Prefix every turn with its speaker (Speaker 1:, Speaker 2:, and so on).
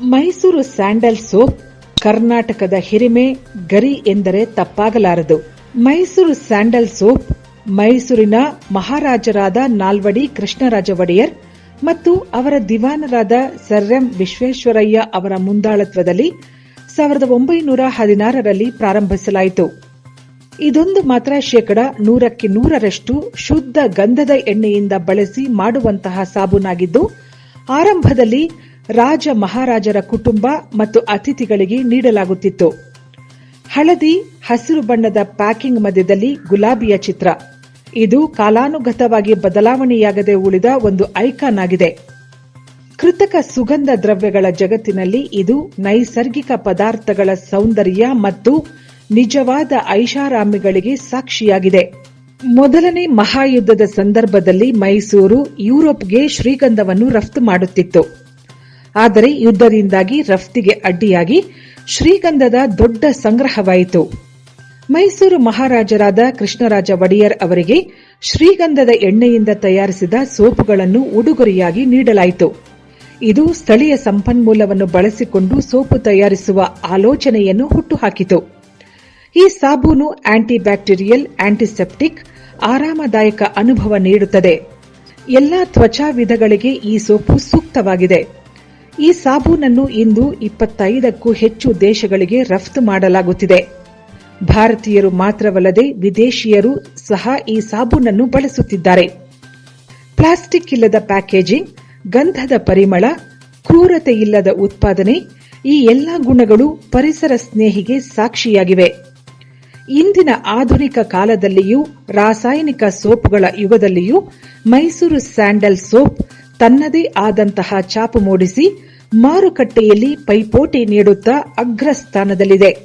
Speaker 1: Mysuru sandal soap, ಕರ್ನಾಟಕದ ಹಿರಿಮೆ, ಗರಿ ಎಂದರೆ ತಪ್ಪಾಗಲಾರದು. ಮೈಸೂರು ಸ್ಯಾಂಡಲ್ ಸೋಪ್, ಮೈಸೂರಿನ ಮಹಾರಾಜರಾದ ನಾಲ್ವಡಿ ಕೃಷ್ಣರಾಜ ಒಡೆಯರ್ ಮತ್ತು ಅವರ ದಿವಾನರಾದ ಸರ್ ಎಂ ವಿಶ್ವೇಶ್ವರಯ್ಯ ಅವರ ಮುಂದಾಳತ್ವದಲ್ಲಿ ಸಾವಿರದ ಒಂಬೈನೂರ ಹದಿನಾರರಲ್ಲಿ ಪ್ರಾರಂಭಿಸಲಾಯಿತು. ಇದೊಂದು ಮಾತ್ರ ಶೇಕಡ ನೂರಕ್ಕೆ ನೂರರಷ್ಟು ಶುದ್ಧ ಗಂಧದ ಎಣ್ಣೆಯಿಂದ ಬಳಸಿ ಮಾಡುವಂತಹ ಸಾಬೂನಾಗಿದ್ದು, ಆರಂಭದಲ್ಲಿ ರಾಜ ಮಹಾರಾಜರ ಕುಟುಂಬ ಮತ್ತು ಅತಿಥಿಗಳಿಗೆ ನೀಡಲಾಗುತ್ತಿತ್ತು. ಹಳದಿ ಹಸಿರು ಬಣ್ಣದ ಪ್ಯಾಕಿಂಗ್ ಮಧ್ಯದಲ್ಲಿ ಗುಲಾಬಿಯ ಚಿತ್ರ. ಇದು ಕಾಲಾನುಗತವಾಗಿ ಬದಲಾವಣೆಯಾಗದೆ ಉಳಿದ ಒಂದು ಐಕಾನ್ ಆಗಿದೆ. ಕೃತಕ ಸುಗಂಧ ದ್ರವ್ಯಗಳ ಜಗತ್ತಿನಲ್ಲಿ ಇದು ನೈಸರ್ಗಿಕ ಪದಾರ್ಥಗಳ ಸೌಂದರ್ಯ ಮತ್ತು ನಿಜವಾದ ಐಷಾರಾಮಿಗಳಿಗೆ ಸಾಕ್ಷಿಯಾಗಿದೆ. ಮೊದಲನೇ ಮಹಾಯುದ್ಧದ ಸಂದರ್ಭದಲ್ಲಿ ಮೈಸೂರು ಯುರೋಪ್ಗೆ ಶ್ರೀಗಂಧವನ್ನು ರಫ್ತು ಮಾಡುತ್ತಿತ್ತು. ಆದರೆ ಯುದ್ಧದಿಂದಾಗಿ ರಫ್ತಿಗೆ ಅಡ್ಡಿಯಾಗಿ ಶ್ರೀಗಂಧದ ದೊಡ್ಡ ಸಂಗ್ರಹವಾಯಿತು. ಮೈಸೂರು ಮಹಾರಾಜರಾದ ಕೃಷ್ಣರಾಜ ಒಡೆಯರ್ ಅವರಿಗೆ ಶ್ರೀಗಂಧದ ಎಣ್ಣೆಯಿಂದ ತಯಾರಿಸಿದ ಸೋಪುಗಳನ್ನು ಉಡುಗೊರೆಯಾಗಿ ನೀಡಲಾಯಿತು. ಇದು ಸ್ಥಳೀಯ ಸಂಪನ್ಮೂಲವನ್ನು ಬಳಸಿಕೊಂಡು ಸೋಪು ತಯಾರಿಸುವ ಆಲೋಚನೆಯನ್ನು ಹುಟ್ಟುಹಾಕಿತು. ಈ ಸಾಬೂನು ಆಂಟಿ ಬ್ಯಾಕ್ಟೀರಿಯಲ್ ಆಂಟಿಸೆಪ್ಟಿಕ್, ಆರಾಮದಾಯಕ ಅನುಭವ ನೀಡುತ್ತದೆ. ಎಲ್ಲಾ ತ್ವಚಾ ವಿಧಗಳಿಗೆ ಈ ಸೋಪು ಸೂಕ್ತವಾಗಿದೆ. ಈ ಸಾಬೂನನ್ನು ಇಂದು ಇಪ್ಪತ್ತೈದಕ್ಕೂ ಹೆಚ್ಚು ದೇಶಗಳಿಗೆ ರಫ್ತು ಮಾಡಲಾಗುತ್ತಿದೆ. ಭಾರತೀಯರು ಮಾತ್ರವಲ್ಲದೆ ವಿದೇಶಿಯರು ಸಹ ಈ ಸಾಬೂನನ್ನು ಬಳಸುತ್ತಿದ್ದಾರೆ. ಪ್ಲಾಸ್ಟಿಕ್ ಇಲ್ಲದ ಪ್ಯಾಕೇಜಿಂಗ್, ಗಂಧದ ಪರಿಮಳ, ಕ್ರೂರತೆ ಇಲ್ಲದ ಉತ್ಪಾದನೆ ಈ ಎಲ್ಲಾ ಗುಣಗಳು ಪರಿಸರ ಸ್ನೇಹಿಗೆ ಸಾಕ್ಷಿಯಾಗಿವೆ. ಇಂದಿನ ಆಧುನಿಕ ಕಾಲದಲ್ಲಿಯೂ ರಾಸಾಯನಿಕ ಸೋಪುಗಳ ಯುಗದಲ್ಲಿಯೂ ಮೈಸೂರು ಸ್ಯಾಂಡಲ್ ಸೋಪ್ ತನ್ನದೇ ಆದಂತಹ ಛಾಪು ಮೂಡಿಸಿ ಮಾರುಕಟ್ಟೆಯಲ್ಲಿ ಪೈಪೋಟಿ ನೀಡುತ್ತಾ ಅಗ್ರಸ್ಥಾನದಲ್ಲಿದೆ.